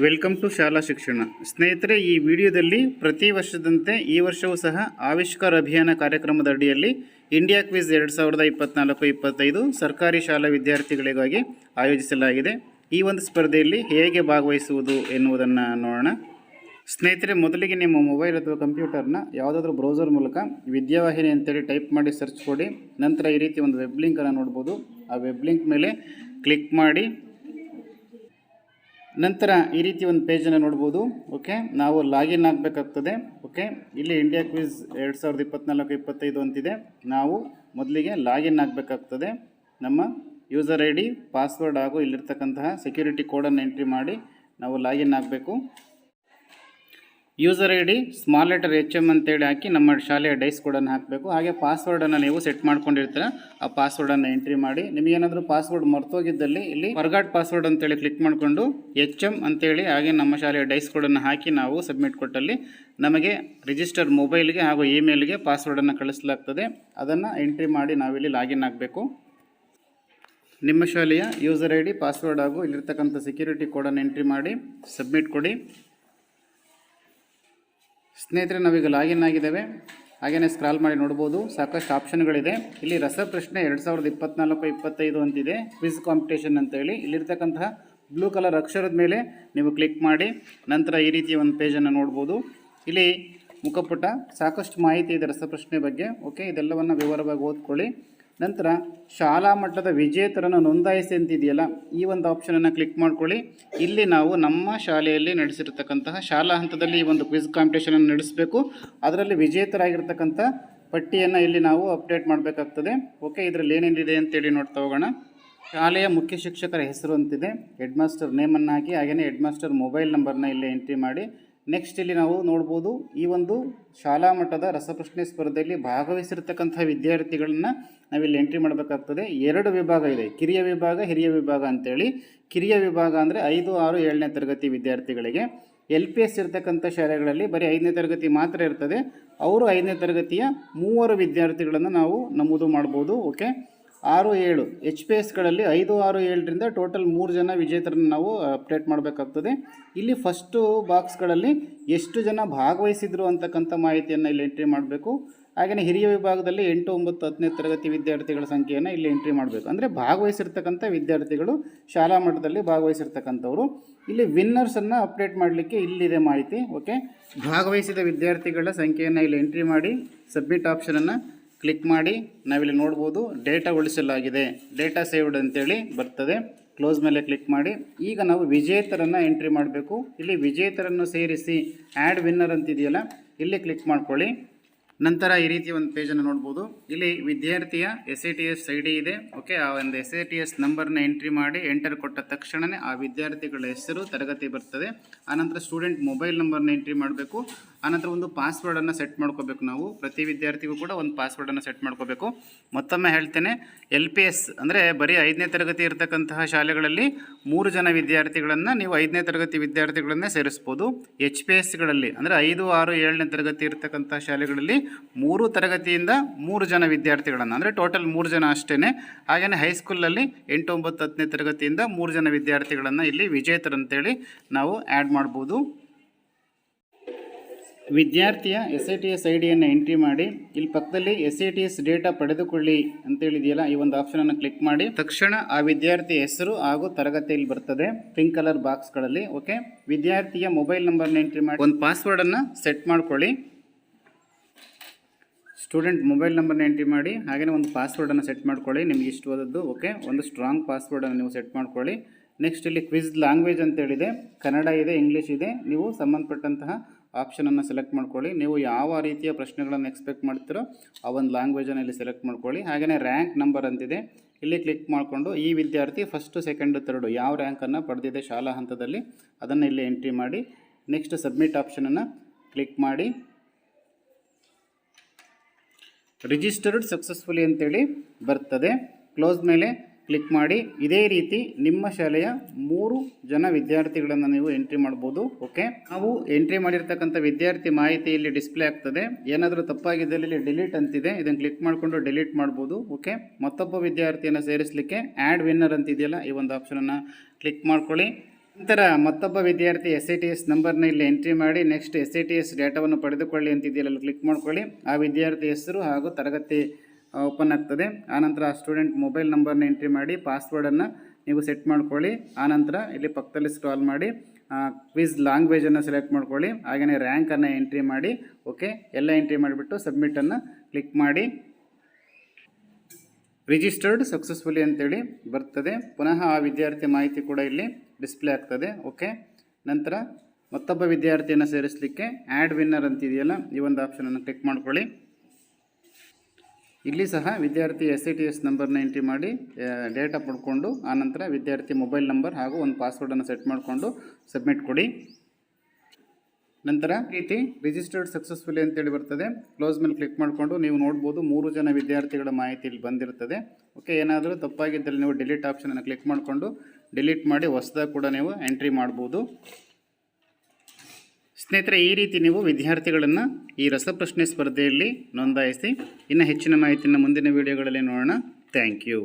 Welcome to ಶಾಲಾ ಶಿಕ್ಷಣ. ಸ್ನೇಹಿತರೆ, ಈ ವಿಡಿಯೋದಲ್ಲಿ ಪ್ರತಿ ವರ್ಷದಂತೆ ಈ ವರ್ಷವೂ ಸಹ ಆವಿಷ್ಕಾರ ಅಭಿಯಾನ ಕಾರ್ಯಕ್ರಮದ ಅಡಿಯಲ್ಲಿ ಇಂಡಿಯಾ ಕ್ವಿಜ್ ಎರಡು ಸಾವಿರದ ಇಪ್ಪತ್ನಾಲ್ಕು, ಇಪ್ಪತ್ತೈದು ಸರ್ಕಾರಿ ಶಾಲಾ ವಿದ್ಯಾರ್ಥಿಗಳಿಗಾಗಿ ಆಯೋಜಿಸಲಾಗಿದೆ. ಈ ಒಂದು ಸ್ಪರ್ಧೆಯಲ್ಲಿ ಹೇಗೆ ಭಾಗವಹಿಸುವುದು ಎನ್ನುವುದನ್ನು ನೋಡೋಣ. ಸ್ನೇಹಿತರೆ, ಮೊದಲಿಗೆ ನಿಮ್ಮ ಮೊಬೈಲ್ ಅಥವಾ ಕಂಪ್ಯೂಟರ್ನ ಯಾವುದಾದ್ರೂ ಬ್ರೌಸರ್ ಮೂಲಕ ವಿದ್ಯಾವಾಹಿನಿ ಅಂತೇಳಿ ಟೈಪ್ ಮಾಡಿ ಸರ್ಚ್ ಕೊಡಿ. ನಂತರ ಈ ರೀತಿ ಒಂದು ವೆಬ್ ಲಿಂಕನ್ನು ನೋಡ್ಬೋದು. ಆ ವೆಬ್ ಲಿಂಕ್ ಮೇಲೆ ಕ್ಲಿಕ್ ಮಾಡಿ ನಂತರ ಈ ರೀತಿ ಒಂದು ಪೇಜನ್ನು ನೋಡ್ಬೋದು, ಓಕೆ? ನಾವು ಲಾಗಿನ್ ಆಗಬೇಕಾಗ್ತದೆ, ಓಕೆ? ಇಲ್ಲಿ ಇಂಡಿಯಾ ಕ್ವಿಜ್ ಎರಡು ಸಾವಿರದ ಇಪ್ಪತ್ತ್ನಾಲ್ಕು ಇಪ್ಪತ್ತೈದು ಅಂತಿದೆ. ನಾವು ಮೊದಲಿಗೆ ಲಾಗಿನ್ ಆಗಬೇಕಾಗ್ತದೆ. ನಮ್ಮ ಯೂಸರ್ ಐ ಡಿ ಪಾಸ್ವರ್ಡ್ ಹಾಗೂ ಇಲ್ಲಿರ್ತಕ್ಕಂತಹ ಸೆಕ್ಯೂರಿಟಿ ಕೋಡನ್ನು ಎಂಟ್ರಿ ಮಾಡಿ ನಾವು ಲಾಗಿನ್ ಆಗಬೇಕು. User I D small letter H M ಅಂತೇಳಿ ಹಾಕಿ ನಮ್ಮ ಶಾಲೆಯ ಡೈಸ್ ಕೋಡನ್ನು ಹಾಕಬೇಕು. ಹಾಗೆ ಪಾಸ್ವರ್ಡನ್ನು ನೀವು ಸೆಟ್ ಮಾಡ್ಕೊಂಡಿರ್ತೀರ. ಆ ಪಾಸ್ವರ್ಡನ್ನು ಎಂಟ್ರಿ ಮಾಡಿ. ನಿಮಗೇನಾದರೂ ಪಾಸ್ವರ್ಡ್ ಮರ್ತೋಗಿದ್ದಲ್ಲಿ ಇಲ್ಲಿ ಫರ್ಗಾಟ್ ಪಾಸ್ವರ್ಡ್ ಅಂತೇಳಿ ಕ್ಲಿಕ್ ಮಾಡಿಕೊಂಡು ಎಚ್ ಎಂ ಅಂತೇಳಿ ಹಾಗೆ ನಮ್ಮ ಶಾಲೆಯ ಡೈಸ್ ಕೋಡನ್ನು ಹಾಕಿ ನಾವು ಸಬ್ಮಿಟ್ ಕೊಟ್ಟಲ್ಲಿ ನಮಗೆ ರಿಜಿಸ್ಟರ್ ಮೊಬೈಲ್ಗೆ ಹಾಗೂ ಇಮೇಲ್ಗೆ ಪಾಸ್ವರ್ಡನ್ನು ಕಳಿಸಲಾಗ್ತದೆ. ಅದನ್ನು ಎಂಟ್ರಿ ಮಾಡಿ ನಾವಿಲ್ಲಿ ಲಾಗಿನ್ ಆಗಬೇಕು. ನಿಮ್ಮ ಶಾಲೆಯ ಯೂಸರ್ ಐ ಡಿ ಪಾಸ್ವರ್ಡ್ ಹಾಗೂ ಇಲ್ಲಿರ್ತಕ್ಕಂಥ ಸೆಕ್ಯೂರಿಟಿ ಕೋಡನ್ನು ಎಂಟ್ರಿ ಮಾಡಿ ಸಬ್ಮಿಟ್ ಕೊಡಿ. ಸ್ನೇಹಿತರೆ, ನಾವೀಗ ಲಾಗಿನ್ ಆಗಿದ್ದೇವೆ. ಹಾಗೆಯೇ ಸ್ಕ್ರಾಲ್ ಮಾಡಿ ನೋಡ್ಬೋದು. ಸಾಕಷ್ಟು ಆಪ್ಷನ್ಗಳಿದೆ ಇಲ್ಲಿ ರಸಪ್ರಶ್ನೆ ಎರಡು ಸಾವಿರದ ಇಪ್ಪತ್ನಾಲ್ಕು, ಇಪ್ಪತ್ತೈದು ಅಂತಿದೆ. ಕ್ವಿಜ್ ಕಾಂಪಿಟೇಷನ್ ಅಂತೇಳಿ. ಇಲ್ಲಿರ್ತಕ್ಕಂತಹ ಬ್ಲೂ ಕಲರ್ ಅಕ್ಷರದ ಮೇಲೆ ನೀವು ಕ್ಲಿಕ್ ಮಾಡಿ, ನಂತರ ಈ ರೀತಿಯ ಒಂದು ಪೇಜನ್ನು ನೋಡ್ಬೋದು. ಇಲ್ಲಿ ಮುಖಪುಟ, ಸಾಕಷ್ಟು ಮಾಹಿತಿ ಇದೆ ರಸಪ್ರಶ್ನೆ ಬಗ್ಗೆ. ಓಕೆ ಇದೆಲ್ಲವನ್ನು ವಿವರವಾಗಿ ಓದ್ಕೊಳ್ಳಿ. ನಂತರ ಶಾಲಾ ಮಟ್ಟದ ವಿಜೇತರನ್ನು ನೋಂದಾಯಿಸಿ ಅಂತಿದೆಯಲ್ಲ, ಈ ಒಂದು ಆಪ್ಷನನ್ನು ಕ್ಲಿಕ್ ಮಾಡ್ಕೊಳ್ಳಿ. ಇಲ್ಲಿ ನಾವು ನಮ್ಮ ಶಾಲೆಯಲ್ಲಿ ನಡೆಸಿರ್ತಕ್ಕಂತಹ ಶಾಲಾ ಹಂತದಲ್ಲಿ ಈ ಒಂದು ಕ್ವಿಜ್ ಕಾಂಪಿಟೇಷನನ್ನು ನಡೆಸಬೇಕು. ಅದರಲ್ಲಿ ವಿಜೇತರಾಗಿರ್ತಕ್ಕಂಥ ಪಟ್ಟಿಯನ್ನು ಇಲ್ಲಿ ನಾವು ಅಪ್ಡೇಟ್ ಮಾಡಬೇಕಾಗ್ತದೆ. ಓಕೆ ಇದರಲ್ಲಿ ಏನೇನಿದೆ ಅಂತೇಳಿ ನೋಡ್ತಾ ಹೋಗೋಣ. ಶಾಲೆಯ ಮುಖ್ಯ ಶಿಕ್ಷಕರ ಹೆಸರು ಅಂತಿದೆ. ಹೆಡ್ ಮಾಸ್ಟರ್ ನೇಮನ್ನು ಹಾಕಿ ಹಾಗೆಯೇ ಹೆಡ್ ಮಾಸ್ಟರ್ ಮೊಬೈಲ್ ನಂಬರ್ನ ಇಲ್ಲಿ ಎಂಟ್ರಿ ಮಾಡಿ. ನೆಕ್ಸ್ಟ್ ಇಲ್ಲಿ ನಾವು ನೋಡ್ಬೋದು ಈ ಒಂದು ಶಾಲಾ ಮಟ್ಟದ ರಸಪ್ರಶ್ನೆ ಸ್ಪರ್ಧೆಯಲ್ಲಿ ಭಾಗವಹಿಸಿರ್ತಕ್ಕಂಥ ವಿದ್ಯಾರ್ಥಿಗಳನ್ನ ನಾವಿಲ್ಲಿ ಎಂಟ್ರಿ ಮಾಡಬೇಕಾಗ್ತದೆ. ಎರಡು ವಿಭಾಗ ಇದೆ. ಕಿರಿಯ ವಿಭಾಗ, ಹಿರಿಯ ವಿಭಾಗ ಅಂತೇಳಿ. ಕಿರಿಯ ವಿಭಾಗ ಅಂದರೆ ಐದು, ಆರು, ಏಳನೇ ತರಗತಿ ವಿದ್ಯಾರ್ಥಿಗಳಿಗೆ. ಎಲ್ ಪಿ ಎಸ್ ಇರ್ತಕ್ಕಂಥ ಶಾಲೆಗಳಲ್ಲಿ ಬರೀ ಐದನೇ ತರಗತಿ ಮಾತ್ರ ಇರ್ತದೆ. ಅವರು ಐದನೇ ತರಗತಿಯ ಮೂವರು ವಿದ್ಯಾರ್ಥಿಗಳನ್ನು ನಾವು ನಮೂದು ಮಾಡ್ಬೋದು ಓಕೆ ಆರು ಏಳು ಎಚ್ ಪಿ ಎಸ್ಗಳಲ್ಲಿ ಐದು, ಆರು, ಏಳರಿಂದ ಟೋಟಲ್ ಮೂರು ಜನ ವಿಜೇತರನ್ನು ನಾವು ಅಪ್ಡೇಟ್ ಮಾಡಬೇಕಾಗ್ತದೆ. ಇಲ್ಲಿ ಫಸ್ಟು ಬಾಕ್ಸ್ಗಳಲ್ಲಿ ಎಷ್ಟು ಜನ ಭಾಗವಹಿಸಿದ್ರು ಅಂತಕ್ಕಂಥ ಮಾಹಿತಿಯನ್ನು ಇಲ್ಲಿ ಎಂಟ್ರಿ ಮಾಡಬೇಕು. ಹಾಗೆಯೇ ಹಿರಿಯ ವಿಭಾಗದಲ್ಲಿ ಎಂಟು, ಒಂಬತ್ತು ಹತ್ತನೇ ತರಗತಿ ವಿದ್ಯಾರ್ಥಿಗಳ ಸಂಖ್ಯೆಯನ್ನು ಇಲ್ಲಿ ಎಂಟ್ರಿ ಮಾಡಬೇಕು. ಅಂದರೆ ಭಾಗವಹಿಸಿರ್ತಕ್ಕಂಥ ವಿದ್ಯಾರ್ಥಿಗಳು ಶಾಲಾ ಮಟ್ಟದಲ್ಲಿ ಭಾಗವಹಿಸಿರ್ತಕ್ಕಂಥವ್ರು. ಇಲ್ಲಿ ವಿನ್ನರ್ಸನ್ನು ಅಪ್ಡೇಟ್ ಮಾಡಲಿಕ್ಕೆ ಇಲ್ಲಿದೆ ಮಾಹಿತಿ ಓಕೆ ಭಾಗವಹಿಸಿದ ವಿದ್ಯಾರ್ಥಿಗಳ ಸಂಖ್ಯೆಯನ್ನು ಇಲ್ಲಿ ಎಂಟ್ರಿ ಮಾಡಿ ಸಬ್ಮಿಟ್ ಆಪ್ಷನನ್ನು ಕ್ಲಿಕ್ ಮಾಡಿ ನಾವಿಲ್ಲಿ ನೋಡ್ಬೋದು ಡೇಟಾ ಉಳಿಸಲಾಗಿದೆ. ಡೇಟಾ ಸೇವ್ಡ್ ಅಂತೇಳಿ ಬರ್ತದೆ. ಕ್ಲೋಸ್ ಮೇಲೆ ಕ್ಲಿಕ್ ಮಾಡಿ. ಈಗ ನಾವು ವಿಜೇತರನ್ನು ಎಂಟ್ರಿ ಮಾಡಬೇಕು. ಇಲ್ಲಿ ವಿಜೇತರನ್ನು ಸೇರಿಸಿ ಆ್ಯಡ್ ವಿನ್ನರ್ ಅಂತಿದೆಯಲ್ಲ, ಇಲ್ಲಿ ಕ್ಲಿಕ್ ಮಾಡ್ಕೊಳ್ಳಿ. ನಂತರ ಈ ರೀತಿ ಒಂದು ಪೇಜನ್ನು ನೋಡ್ಬೋದು. ಇಲ್ಲಿ ವಿದ್ಯಾರ್ಥಿಯ S A T S I D ಇದೆ. ಓಕೆ ಆ ಒಂದು ಎಸ್ ಎ ಟಿ ಎಸ್ ನಂಬರ್ನ ಎಂಟ್ರಿ ಮಾಡಿ ಎಂಟರ್ ಕೊಟ್ಟ ತಕ್ಷಣವೇ ಆ ವಿದ್ಯಾರ್ಥಿಗಳ ಹೆಸರು, ತರಗತಿ ಬರ್ತದೆ. ಆನಂತರ ಸ್ಟೂಡೆಂಟ್ ಮೊಬೈಲ್ ನಂಬರ್ನ ಎಂಟ್ರಿ ಮಾಡಬೇಕು. ಆನಂತರ ಒಂದು ಪಾಸ್ವರ್ಡನ್ನು ಸೆಟ್ ಮಾಡ್ಕೋಬೇಕು ನಾವು. ಪ್ರತಿ ವಿದ್ಯಾರ್ಥಿಗೂ ಕೂಡ ಒಂದು ಪಾಸ್ವರ್ಡನ್ನು ಸೆಟ್ ಮಾಡ್ಕೋಬೇಕು. ಮತ್ತೊಮ್ಮೆ ಹೇಳ್ತೇನೆ ಎಲ್ ಪಿ ಎಸ್ ಅಂದರೆ ಬರೀ ಐದನೇ ತರಗತಿ ಇರತಕ್ಕಂತಹ ಶಾಲೆಗಳಲ್ಲಿ ಮೂರು ಜನ ವಿದ್ಯಾರ್ಥಿಗಳನ್ನು ನೀವು ಐದನೇ ತರಗತಿ ವಿದ್ಯಾರ್ಥಿಗಳನ್ನೇ ಸೇರಿಸ್ಬೋದು. ಎಚ್ ಪಿ ಎಸ್ಗಳಲ್ಲಿ ಅಂದರೆ ಐದು, ಆರು, ಏಳನೇ ತರಗತಿ ಇರತಕ್ಕಂಥ ಶಾಲೆಗಳಲ್ಲಿ ಮೂರು ತರಗತಿಯಿಂದ ಮೂರು ಜನ ವಿದ್ಯಾರ್ಥಿಗಳನ್ನು, ಅಂದರೆ ಟೋಟಲ್ ಮೂರು ಜನ ಅಷ್ಟೇ ಹಾಗೆಯೇ ಹೈಸ್ಕೂಲಲ್ಲಿ ಎಂಟು, ಒಂಬತ್ತು, ಹತ್ತನೇ ತರಗತಿಯಿಂದ ಮೂರು ಜನ ವಿದ್ಯಾರ್ಥಿಗಳನ್ನು ಇಲ್ಲಿ ವಿಜೇತರಂತೇಳಿ ನಾವು ಆ್ಯಡ್ ಮಾಡ್ಬೋದು. ವಿದ್ಯಾರ್ಥಿಯ S I T S I ಡಿಯನ್ನು entry ಮಾಡಿ, ಇಲ್ಲಿ ಪಕ್ಕದಲ್ಲಿ S I T S data ಪಡೆದುಕೊಳ್ಳಿ ಅಂತೇಳಿದೆಯಲ್ಲ, ಈ ಒಂದು ಆಪ್ಷನನ್ನು ಕ್ಲಿಕ್ ಮಾಡಿ. ತಕ್ಷಣ ಆ ವಿದ್ಯಾರ್ಥಿಯ ಹೆಸರು ಹಾಗೂ ತರಗತಿಯಲ್ಲಿ ಬರ್ತದೆ ಪಿಂಕ್ ಕಲರ್ ಬಾಕ್ಸ್ಗಳಲ್ಲಿ ಓಕೆ ವಿದ್ಯಾರ್ಥಿಯ ಮೊಬೈಲ್ ನಂಬರ್ನ ಎಂಟ್ರಿ ಮಾಡಿ. ಒಂದು ಪಾಸ್ವರ್ಡನ್ನು ಸೆಟ್ ಮಾಡ್ಕೊಳ್ಳಿ. ಸ್ಟೂಡೆಂಟ್ ಮೊಬೈಲ್ ನಂಬರ್ನ ಎಂಟ್ರಿ ಮಾಡಿ ಹಾಗೆಯೇ ಒಂದು ಪಾಸ್ವರ್ಡನ್ನು ಸೆಟ್ ಮಾಡ್ಕೊಳ್ಳಿ, ನಿಮ್ಗೆ ಇಷ್ಟವಾದದ್ದು ಓಕೆ ಒಂದು ಸ್ಟ್ರಾಂಗ್ ಪಾಸ್ವರ್ಡನ್ನು ನೀವು ಸೆಟ್ ಮಾಡ್ಕೊಳ್ಳಿ. ನೆಕ್ಸ್ಟ್ ಇಲ್ಲಿ ಕ್ವಿಜ್ ಲ್ಯಾಂಗ್ವೇಜ್ ಅಂತೇಳಿದೆ, ಕನ್ನಡ ಇದೆ ಇಂಗ್ಲೀಷ್ ಇದೆ, ನೀವು ಸಂಬಂಧಪಟ್ಟಂತಹ ಆಪ್ಷನನ್ನು ಸೆಲೆಕ್ಟ್ ಮಾಡ್ಕೊಳ್ಳಿ. ನೀವು ಯಾವ ರೀತಿಯ ಪ್ರಶ್ನೆಗಳನ್ನು ಎಕ್ಸ್ಪೆಕ್ಟ್ ಮಾಡ್ತೀರೋ ಆ ಒಂದು ಲ್ಯಾಂಗ್ವೇಜನ್ನು ಇಲ್ಲಿ ಸೆಲೆಕ್ಟ್ ಮಾಡ್ಕೊಳ್ಳಿ. ಹಾಗೆಯೇ ರ್ಯಾಂಕ್ ನಂಬರ್ ಅಂತಿದೆ. ಇಲ್ಲಿ ಕ್ಲಿಕ್ ಮಾಡಿಕೊಂಡು ಈ ವಿದ್ಯಾರ್ಥಿ ಫಸ್ಟು ಸೆಕೆಂಡು ತರ್ಡು ಯಾವ ರ್ಯಾಂಕನ್ನು ಪಡೆದಿದೆ ಶಾಲಾ ಹಂತದಲ್ಲಿ ಅದನ್ನು ಇಲ್ಲಿ ಎಂಟ್ರಿ ಮಾಡಿ. ನೆಕ್ಸ್ಟ್ ಸಬ್ಮಿಟ್ ಆಪ್ಷನನ್ನು ಕ್ಲಿಕ್ ಮಾಡಿ. ರಿಜಿಸ್ಟರ್ಡ್ ಸಕ್ಸಸ್ಫುಲಿ ಅಂತೇಳಿ ಬರ್ತದೆ. ಕ್ಲೋಸ್ ಮೇಲೆ ಕ್ಲಿಕ್ ಮಾಡಿ. ಇದೇ ರೀತಿ ನಿಮ್ಮ ಶಾಲೆಯ ಮೂರು ಜನ ವಿದ್ಯಾರ್ಥಿಗಳನ್ನು ನೀವು ಎಂಟ್ರಿ ಮಾಡ್ಬೋದು ಓಕೆ ನಾವು ಎಂಟ್ರಿ ಮಾಡಿರ್ತಕ್ಕಂಥ ವಿದ್ಯಾರ್ಥಿ ಮಾಹಿತಿ ಇಲ್ಲಿ ಡಿಸ್ಪ್ಲೇ ಆಗ್ತದೆ. ಏನಾದರೂ ತಪ್ಪಾಗಿದ್ದಲ್ಲಿ ಇಲ್ಲಿ ಡಿಲೀಟ್ ಅಂತಿದೆ. ಇದನ್ನು ಕ್ಲಿಕ್ ಮಾಡಿಕೊಂಡು ಡಿಲೀಟ್ ಮಾಡ್ಬೋದು ಓಕೆ ಮತ್ತೊಬ್ಬ ವಿದ್ಯಾರ್ಥಿಯನ್ನು ಸೇರಿಸಲಿಕ್ಕೆ ಆ್ಯಡ್ ವಿನ್ನರ್ ಅಂತಿದೆಯಲ್ಲ, ಈ ಒಂದು ಆಪ್ಷನನ್ನು ಕ್ಲಿಕ್ ಮಾಡ್ಕೊಳ್ಳಿ. ನಂತರ ಮತ್ತೊಬ್ಬ ವಿದ್ಯಾರ್ಥಿ ಎಸ್ ಐ ಟಿ ಎಸ್ ನಂಬರ್ನ ಇಲ್ಲಿ ಎಂಟ್ರಿ ಮಾಡಿ next S I T S ಡೇಟಾವನ್ನು ಪಡೆದುಕೊಳ್ಳಿ ಅಂತಿದೆಯಲ್ಲ ಕ್ಲಿಕ್ ಮಾಡ್ಕೊಳ್ಳಿ. ಆ ವಿದ್ಯಾರ್ಥಿ ಹೆಸರು ಹಾಗೂ ತರಗತಿ ಓಪನ್ ಆಗ್ತದೆ. ಆನಂತರ ಆ ಸ್ಟೂಡೆಂಟ್ ಮೊಬೈಲ್ ನಂಬರ್ನ ಎಂಟ್ರಿ ಮಾಡಿ ಪಾಸ್ವರ್ಡನ್ನು ನೀವು ಸೆಟ್ ಮಾಡ್ಕೊಳ್ಳಿ. ಆನಂತರ ಇಲ್ಲಿ ಪಕ್ಕದಲ್ಲಿ ಸ್ಕ್ರಾಲ್ ಮಾಡಿ ಕ್ವಿಸ್ ಲ್ಯಾಂಗ್ವೇಜನ್ನು ಸೆಲೆಕ್ಟ್ ಮಾಡ್ಕೊಳ್ಳಿ. ಹಾಗೆಯೇ ರ್ಯಾಂಕನ್ನು ಎಂಟ್ರಿ ಮಾಡಿ, ಓಕೆ? ಎಲ್ಲ ಎಂಟ್ರಿ ಮಾಡಿಬಿಟ್ಟು ಸಬ್ಮಿಟನ್ನು ಕ್ಲಿಕ್ ಮಾಡಿ. ರಿಜಿಸ್ಟರ್ಡ್ ಸಕ್ಸಸ್ಫುಲಿ ಅಂತೇಳಿ ಬರ್ತದೆ. ಪುನಃ ಆ ವಿದ್ಯಾರ್ಥಿ ಮಾಹಿತಿ ಕೂಡ ಇಲ್ಲಿ ಡಿಸ್ಪ್ಲೇ ಆಗ್ತದೆ, ಓಕೆ? ನಂತರ ಮತ್ತೊಬ್ಬ ವಿದ್ಯಾರ್ಥಿಯನ್ನು ಸೇರಿಸಲಿಕ್ಕೆ ಆ್ಯಡ್ ವಿನ್ನರ್ ಅಂತಿದೆಯಲ್ಲ, ಈ ಒಂದು ಆಪ್ಷನನ್ನು ಕ್ಲಿಕ್ ಮಾಡ್ಕೊಳ್ಳಿ. ಇಲ್ಲಿ ಸಹ ವಿದ್ಯಾರ್ಥಿ ಎಸ್ ಸಿ ಟಿ ಎಸ್ ನಂಬರ್ನ ಎಂಟ್ರಿ ಮಾಡಿ ಡೇಟಾ ಪಡ್ಕೊಂಡು ಆನಂತರ ವಿದ್ಯಾರ್ಥಿ ಮೊಬೈಲ್ ನಂಬರ್ ಹಾಗೂ ಒಂದು ಪಾಸ್ವರ್ಡನ್ನು ಸೆಟ್ ಮಾಡಿಕೊಂಡು ಸಬ್ಮಿಟ್ ಕೊಡಿ. ನಂತರ ರೀತಿ ರಿಜಿಸ್ಟರ್ಡ್ ಸಕ್ಸಸ್ಫುಲಿ ಅಂತೇಳಿ ಬರ್ತದೆ. ಕ್ಲೋಸ್ ಮೇಲೆ ಕ್ಲಿಕ್ ಮಾಡಿಕೊಂಡು ನೀವು ನೋಡ್ಬೋದು ಮೂರು ಜನ ವಿದ್ಯಾರ್ಥಿಗಳ ಮಾಹಿತಿ ಇಲ್ಲಿ ಬಂದಿರ್ತದೆ ಓಕೆ ಏನಾದರೂ ತಪ್ಪಾಗಿದ್ದಲ್ಲಿ ನೀವು ಡಿಲೀಟ್ ಆಪ್ಷನನ್ನು ಕ್ಲಿಕ್ ಮಾಡಿಕೊಂಡು ಡಿಲೀಟ್ ಮಾಡಿ ಹೊಸದಾಗಿ ಕೂಡ ನೀವು ಎಂಟ್ರಿ ಮಾಡ್ಬೋದು. ಸ್ನೇಹಿತರೆ, ಈ ರೀತಿ ನೀವು ವಿದ್ಯಾರ್ಥಿಗಳನ್ನು ಈ ರಸಪ್ರಶ್ನೆ ಸ್ಪರ್ಧೆಯಲ್ಲಿ ನೋಂದಾಯಿಸಿ ಇನ್ನು ಹೆಚ್ಚಿನ ಮಾಹಿತಿಯನ್ನು ಮುಂದಿನ ವಿಡಿಯೋಗಳಲ್ಲಿ ನೋಡೋಣ. Thank you